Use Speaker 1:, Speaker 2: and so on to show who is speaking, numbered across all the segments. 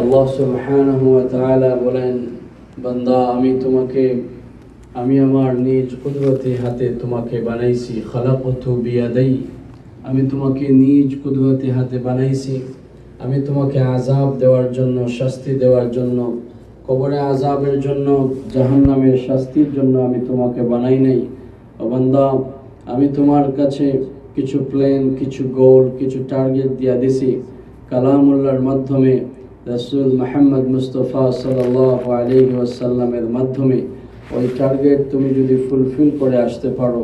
Speaker 1: আল্লাহ সুবহানাহু ওয়া তাআলা বলেন, বান্দা, আমি তোমাকে, আমি আমার নিজ কুদরতি হাতে তোমাকে বানাইছি, খালাকতু বিয়াদাই। আমি তোমাকে নিজ কুদরতি হাতে বানাইছি। আমি তোমাকে আজাব দেওয়ার জন্য, শাস্তি দেওয়ার জন্য, কবরে আজাবের জন্য, জাহান্নামের শাস্তির জন্য আমি তোমাকে বানাই নাই। ও বান্দা, আমি তোমার কাছে কিছু প্ল্যান কিছু গোল কিছু টার্গেট দিয়া দিছি। কালামুল্লাহর মাধ্যমে রসুল মাহমদ মুস্তফা সাল্লাহ আলী ওয়াসাল্লামের মাধ্যমে ওই টার্গেট তুমি যদি ফুলফিল করে আসতে পারো,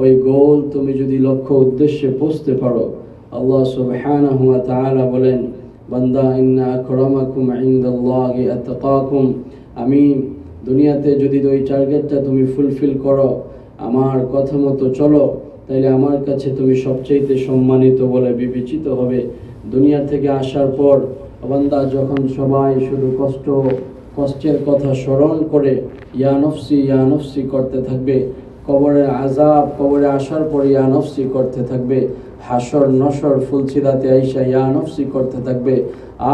Speaker 1: ওই গোল তুমি যদি লক্ষ্য উদ্দেশ্যে পৌঁছতে পারো, আল্লাহ সুবহানাহু ওয়া তাআলা বলেন, বান্দা, ইন্না আকরামাকুম ইনদাল্লাহি আমি দুনিয়াতে যদি ওই টার্গেটটা তুমি ফুলফিল করো, আমার কথা মতো চলো, তাইলে আমার কাছে তুমি সবচেয়ে সম্মানিত বলে বিবেচিত হবে। দুনিয়া থেকে আসার পর বান্দা যখন সবাই শুধু কষ্ট, কষ্টের কথা স্মরণ করে ইয়ানফসি ইয়ানফসি করতে থাকবে, কবরে আজাব কবরে আসার পর ইয়ানফসি করতে থাকবে, হাসর, নসর ফুলছিদাতে আইসা ইয়ানফসি করতে থাকবে,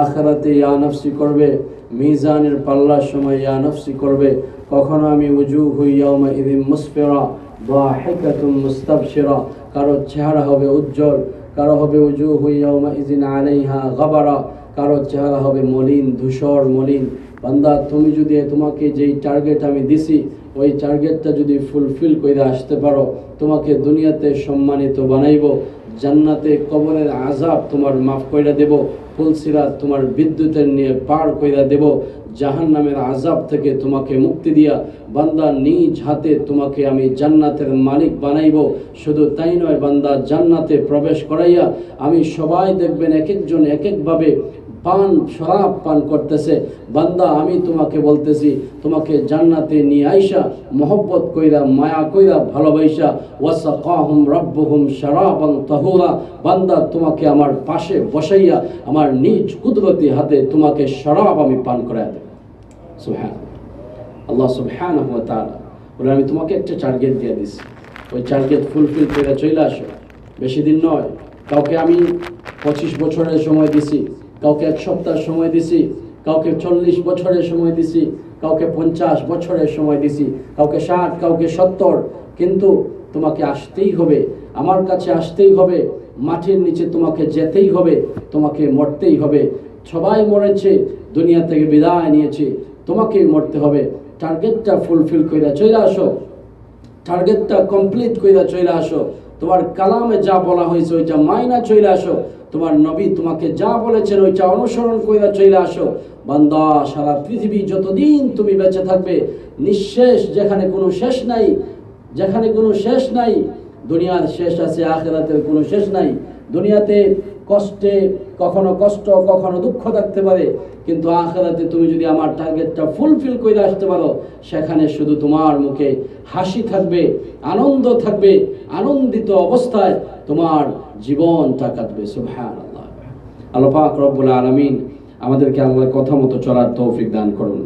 Speaker 1: আখরাতে ইয়ানফসি করবে, মিজানের পাল্লার সময় ইয়ানফসি করবে, কখনো আমি উজু হইয়াউমা ইদিন মুসফেরা বা হেকাতুম মুস্তাবসেরা কারও চেহারা হবে উজ্জ্বল, কারও হবে উজু হইয়াউমা ইদিন আলাইহা গাবারা কারও চেহারা হবে মলিন, ধূসর, মলিন। বান্দা, তুমি যদি তোমাকে যেই টার্গেট আমি দিছি, ওই টার্গেটটা যদি ফুলফিল করে আসতে পারো, তোমাকে দুনিয়াতে সম্মানিত বানাইব। জান্নাতে কবরের আজাব তোমার মাফ কইরা দেব ফুলসিরাত তোমার বিদ্যুতের নিয়ে পার কইরা দেব। জাহান নামের আজাব থেকে তোমাকে মুক্তি দিয়া, বান্দা, নিজ হাতে তোমাকে আমি জান্নাতের মালিক বানাইব। শুধু তাই নয়, বান্দা, জান্নাতে প্রবেশ করাইয়া, আমি সবাই দেখবেন এক একজন এক একভাবে পান, শরাব পান করতেছে। বান্দা, আমি তোমাকে বলতেছি, তোমাকে জান্নাতে নিয়ে আইসা, মোহব্বত কইরা, মায়া কইরা ভালোবাসা ওয়াসাকাহুম রব্বুহুম শারাবান তাহুরা। বান্দা, তোমাকে আমার পাশে বসাইয়া, আমার নিজ কুদরতি হাতে তোমাকে শরাব আমি পান করাই দেব। সুবহান আল্লাহ তাআলা বলে, আমি তোমাকে একটা টার্গেট দিয়ে দিছি। ওই টার্গেট ফুলফিল করে চলে আসো। বেশি দিন নয়, কাউকে আমি পঁচিশ বছরের সময় দিছি। কাউকে এক সপ্তাহ সময় দিছি, কাউকে চল্লিশ বছরের সময় দিছি, কাউকে পঞ্চাশ বছরের সময় দিছি, কাউকে ষাট, কাউকে সত্তর, কিন্তু তোমাকে আসতেই হবে, আমার কাছে আসতেই হবে, মাটির নিচে তোমাকে যেতেই হবে, তোমাকে মরতেই হবে, সবাই মরেছে, দুনিয়া থেকে বিদায় নিয়েছে, তোমাকেই মরতে হবে টার্গেটটা ফুলফিল করে চলে আসো টার্গেটটা কমপ্লিট কইরা চলে আসো, তোমার কালামে যা বলা হয়েছে ওইটা মাইনা চলে আসো তোমার নবী তোমাকে যা বলেছেন ওইটা অনুসরণ কইরা চলে আসো। বান্দা, সারা পৃথিবী যতদিন তুমি বেঁচে থাকবে, নিঃশেষ যেখানে কোনো শেষ নাই, যেখানে কোনো শেষ নাই, দুনিয়ার শেষ আছে, আখেরাতের কোনো শেষ নাই। দুনিয়াতে কষ্টে কখনো কষ্ট, কখনো দুঃখ থাকতে পারে, কিন্তু আখেরাতে তুমি যদি আমার টার্গেটটা ফুলফিল করে আসতে পারো, সেখানে শুধু তোমার মুখে হাসি থাকবে, আনন্দ থাকবে, আনন্দিত অবস্থায় তোমার জীবনটা কাটবে সুবহান আল্লাহ আল্লাহ পাক রব্বুল আলমিন আমাদেরকে আল্লাহর কথা মতো চলার তৌফিক দান করুন।